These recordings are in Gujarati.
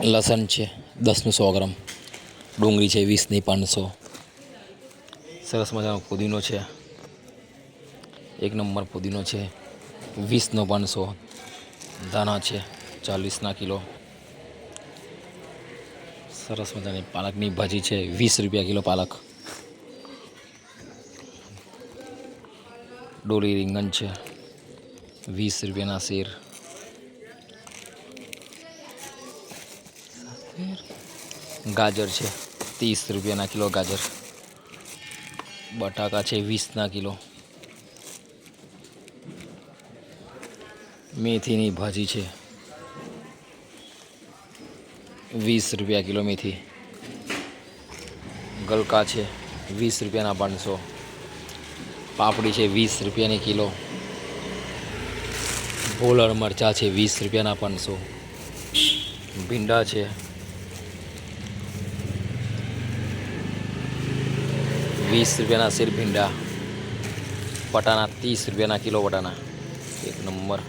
લસણ છે, દસનું સો ગ્રામ. ડુંગળી છે, વીસની પાંચસો. સરસ મજાનો પુદીનો છે. એક નંબર પુદીનો છે, વીસનો પાંચસો. ધાણા છે, ચાલીસના કિલો. સરસ મજાની પાલકની ભાજી છે, વીસ રૂપિયા કિલો પાલક. ડોલી રીંગણ છે, વીસ રૂપિયાના શેર. ગાજર. છે. ત્રીસ રૂપિયાના કિલો ગાજર. બટાકા છે વીસના કિલો. મેથીની ભાજી છે. વીસ રૂપિયા કિલો મેથી. ગલકા છે વીસ રૂપિયાના પાંચસો. પાપડી છે વીસ રૂપિયાની કિલો. ભોલર મરચાં છે વીસ રૂપિયાના પાંચસો. ભીંડા છે વીસ રૂપિયાના શેર ભીંડા, વટાણા ત્રીસ રૂપિયાના કિલો વટાણા. એક નંબર.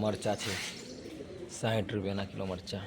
મરચાં છે સાઠ રૂપિયાના કિલો મરચાં.